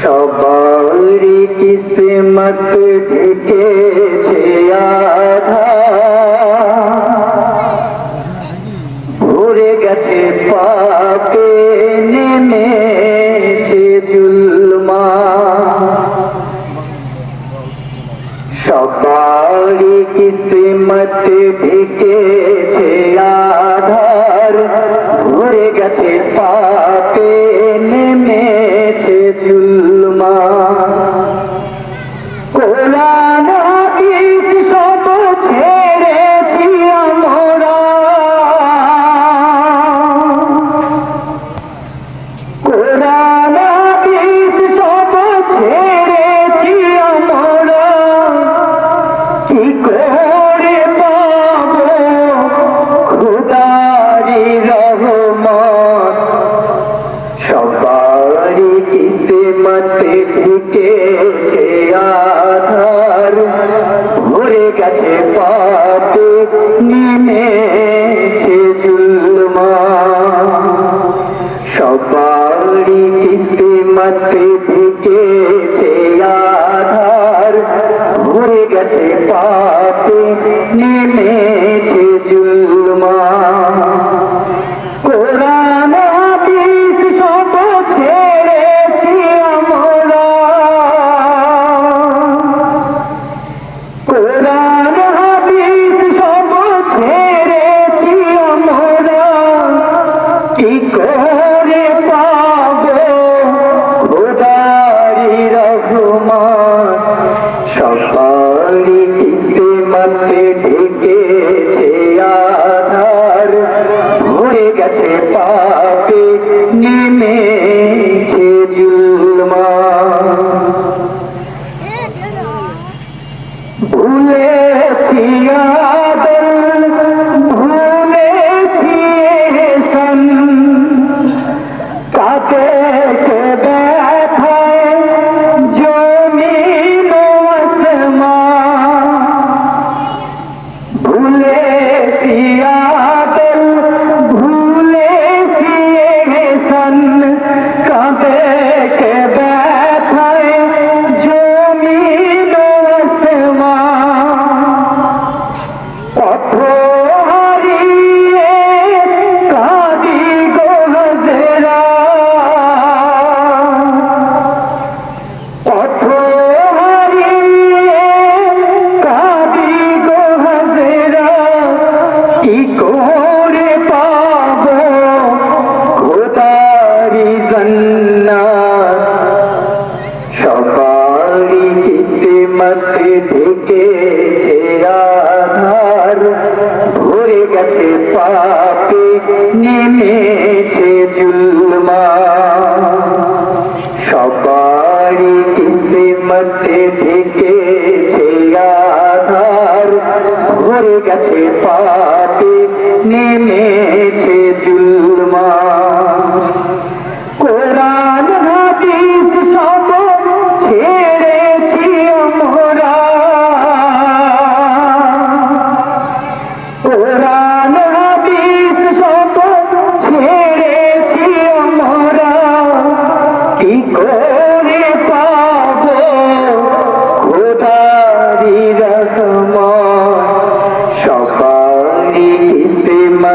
সবার কিসমত ঢেকেছে আধা। ভরে গেছে পাপে নেমেছে জুলমা। সবার কিসমত ঢেকেছে আধার। ঘুরে গেছে পা আছে পাপে নেমেছে জুলমা। সবারই কিস্তি মাতে ঢেকেছে আধার। ভরে গেছে পাপে নেমে গেছে পাপে নেমেছে জুলমা। সবারই মধ্যে ঢেকেছে আধার ভরে গেছে পাপে নেমেছে জুলমা।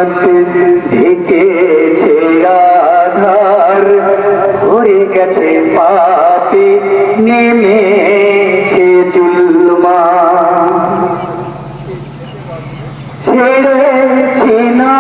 রাতে ঢেকেছে আধার ঘুরে গেছে পাপে নেমেছে জুলমা ছেড়েছি না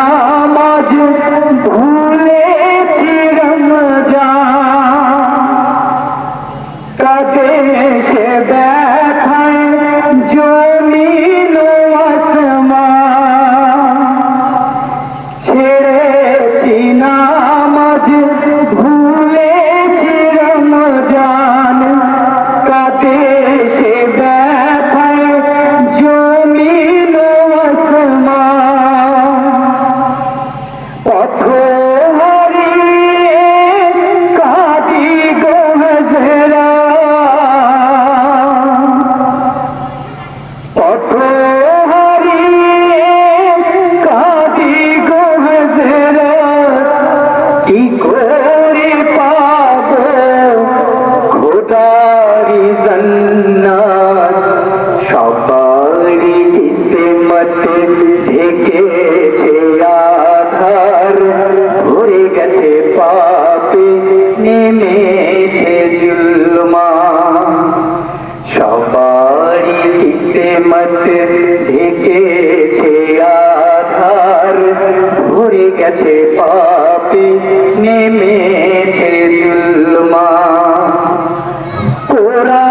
কিস্মত ঢেকেছে আধার ভরে গেছে পাপি নেমেছে জুলমা। কোরআন